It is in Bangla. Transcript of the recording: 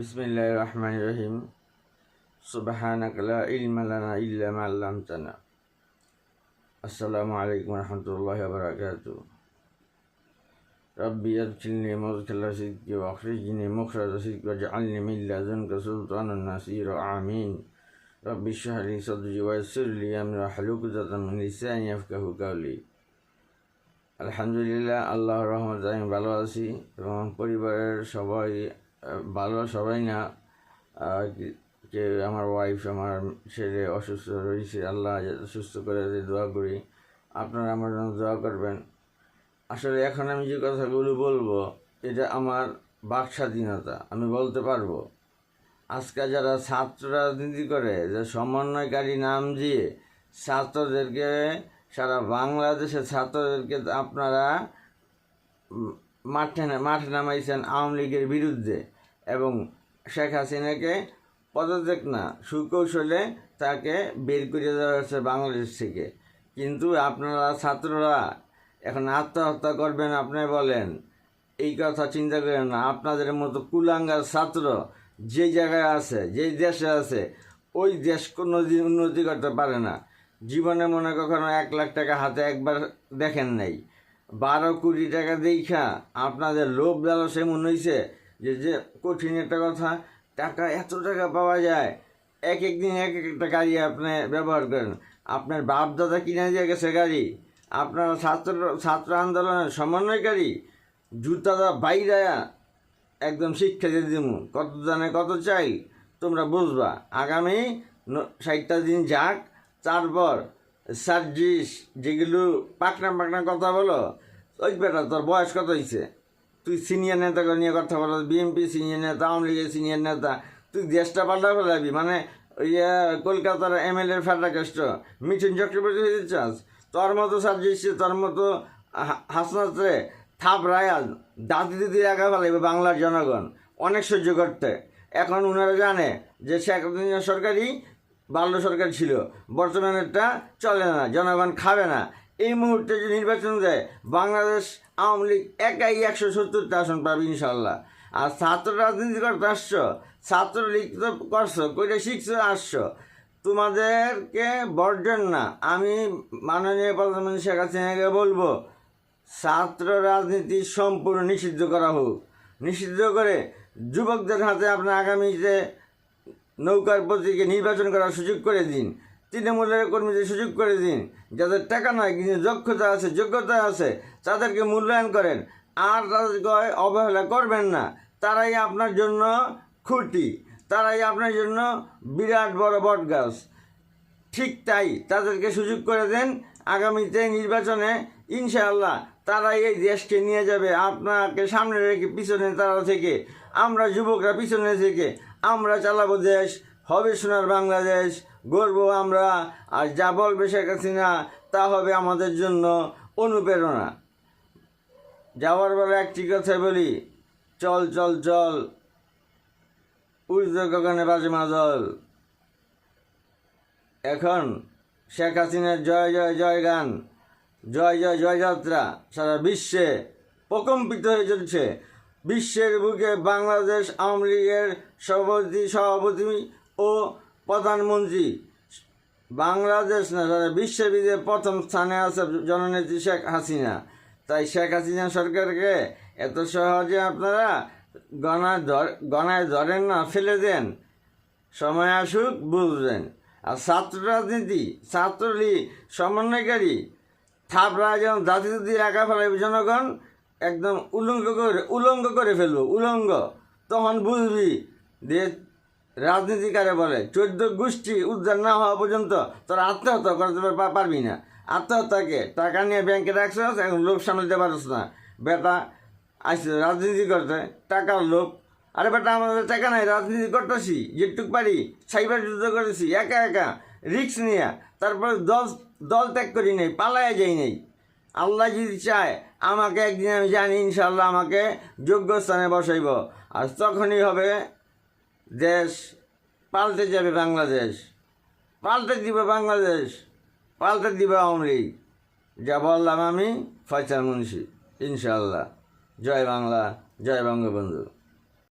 بسم الله الرحمن الرحيم سبحانك لا علم لنا إلا ما علمتنا السلام عليكم ورحمة الله وبركاته ربي أدخلني مدخل صدق وأخرجني مخرج صدق واجعلني من لدنك سلطانا نصيرا آمين ربي اشرح لي صدري ويسر لي أمري واحلل عقدة من لساني يفقه قولي আলহামদুলিল্লাহ আল্লাহর রহমত আমি ভালো আছি এবং পরিবারের সবাই আহ, ভালো সবাই না যে আমার ওয়াইফ আমার ছেলে অসুস্থ রয়েছে আল্লাহ সুস্থ করে দেয় দোয়া করি। আপনারা আমার জন্য দোয়া করবেন। আসলে এখন আমি যে কথাগুলো বলব এটা আমার বাক স্বাধীনতা আমি বলতে পারব। আজকে যারা ছাত্র রাজনীতি করে যে সমন্বয়কারী নাম দিয়ে ছাত্রদেরকে সারা বাংলাদেশের ছাত্রদেরকে আপনারা মাঠে মাঠে নামাইছেন আওয়ামী লীগের বিরুদ্ধে। এবং শেখ হাসিনাকে পদত্যাগ না, সুকৌশলে তাকে বের করে দেওয়া হয়েছে বাংলাদেশ থেকে। কিন্তু আপনারা ছাত্ররা এখন আত্মহত্যা করবেন, আপনি বলেন। এই কথা চিন্তা করেন না, আপনাদের মতো কুলাঙ্গার ছাত্র যে জায়গায় আছে যেই দেশে আছে, ওই দেশ কোনো উন্নতি করতে পারে না। জীবনে মনে কখনো এক লাখ টাকা হাতে একবার দেখেন নাই। বারো কোটি টাকা দেখা আপনাদের লোভ লালসে মনে হয়েছে যে যে, কঠিন একটা কথা, টাকা এত টাকা পাওয়া যায়। এক এক দিন এক এক একটা গাড়ি আপনি ব্যবহার করেন। আপনার বাপ দাদা কিনে দিয়ে গেছে গাড়ি। আপনার ছাত্র ছাত্র আন্দোলনের সমন্বয়কারী, জুতাদা বাইরা একদম শিক্ষা দিয়ে দিব কত জানে কত চাই, তোমরা বুঝবা। আগামী ষাটটা দিন যাক, তারপর সার্জিস যেগুলো পাকনা পাকনা কথা বলো, ওই বেটা তোর বয়স কত হয়েছে তুই সিনিয়র নেতাকে নিয়ে কথা বলো বিএনপি সিনিয়র নেতা আওয়ামী লীগের সিনিয়র নেতা তুই দেশটা পাল্টা ফেলাবি মানে আহ, কলকাতার এম এল এর ফেডাকেষ্ট মিঠুন চক্রবর্তী হয়ে চাস তোর মতো সার্জিস তোর মতো হাসনাতে থাপ রায়াল দাদি দিদি একা ফেলাইবে বাংলার জনগণ। অনেক সহ্য করতে। এখন ওনারা জানে যে শেখ সরকারই বাল্য সরকার ছিল। বর্তমানেরটা চলে না জনগণ খাবে না। এই মুহূর্তে যে নির্বাচন দেয়, বাংলাদেশ আওয়ামী লীগ একাই একশো সত্তরটা আসন পাবে ইনশাল্লাহ আর ছাত্র রাজনীতি করতে আসছো ছাত্রলীগ তো করছ কইটা শিখছো, আসছো। তোমাদেরকে বর্জন না, আমি মাননীয় প্রধানমন্ত্রী শেখ হাসিনাকে বলব, ছাত্র রাজনীতি সম্পূর্ণ নিষিদ্ধ করা হোক। নিষিদ্ধ করে যুবকদের হাতে আপনার আগামীতে নৌকার প্রতীকে নির্বাচন করার সুযোগ করে দিন। তৃণমূলের কর্মীদের সুযোগ করে দিন, যাদের টাকা নয় কিন্তু দক্ষতা আছে, যোগ্যতা আছে, তাদেরকে মূল্যায়ন করেন। আর তাদেরকে অবহেলা করবেন না। তারাই আপনার জন্য খুঁটি। তারাই আপনার জন্য বিরাট বড় বট গাছ ঠিক তাই তাদেরকে সুযোগ করে দেন। আগামীতে নির্বাচনে ইনশাআল্লাহ তারা এই দেশকে নিয়ে যাবে। আপনাকে সামনে রেখে পিছনে তারা থেকে, আমরা যুবকরা পিছনে থেকে, আমরা চালাবো দেশ, হবে সোনার বাংলাদেশ। গর্ব আমরা। আর যা বলবে শেখ হাসিনা, তা হবে আমাদের জন্য অনুপ্রেরণা। যাওয়ার বেলা একটি কথা বলি, চল চল চল উর্ধ গগনে বাজে মাদল। এখন শেখ হাসিনার জয় জয় জয় গান, জয় জয় জয়যাত্রা সারা বিশ্বে প্রকম্পিত হয়ে চলছে। বিশ্বের বুকে বাংলাদেশ আওয়ামী লীগের সভাপতি সভাপতি ও প্রধানমন্ত্রী, বাংলাদেশ না সারা বিশ্ববিদে প্রথম স্থানে আছে জননেত্রী শেখ হাসিনা। তাই শেখ হাসিনা সরকারকে এত সহজে আপনারা গণায় ধর গণায় ধরেন না, ফেলে দেন। সময় আসুক, বুঝবেন। আর ছাত্র রাজনীতি, ছাত্রলীগ, সমন্বয়কারী থাপড়া যেমন জাতি যদি একা ফেলাবে জনগণ একদম উলঙ্গ করে উলঙ্গ করে ফেলব, উলঙ্গ। তখন বুঝবি যে রাজনীতি কারে বলে? চোদ্দ গোষ্ঠী উদ্ধার না হওয়া পর্যন্ত তোরা আত্মহত্যা করতে পারবি না। আত্মহত্যাকে টাকা নিয়ে ব্যাংকে রাখছ, এখন লোভ সামলাতে পারছ না। বেটা আসছে রাজনীতি করতে, টাকার লোভ। আরে বেটা, আমাদের টাকা নাই, রাজনীতি করতেছি, যেটুক পারি, সাইবার যুদ্ধ করেছি, একা একা রিক্স নিয়ে। তারপরে দল দল ত্যাগ করি নেই পালায় যাই নেই। আল্লাহ যদি চায়, আমাকে একদিন আমি জানি ইনশাল্লাহ আমাকে যোগ্য স্থানে বসাইব। আর তখনই হবে দেশ পাল্টে যাবে বাংলাদেশ। পাল্টে দিবে বাংলাদেশ, পাল্টে দিবে আওয়ামী যা বললাম আমি, ফয়সাল মুন্সি ইনশাল্লাহ জয় বাংলা, জয় বঙ্গবন্ধু।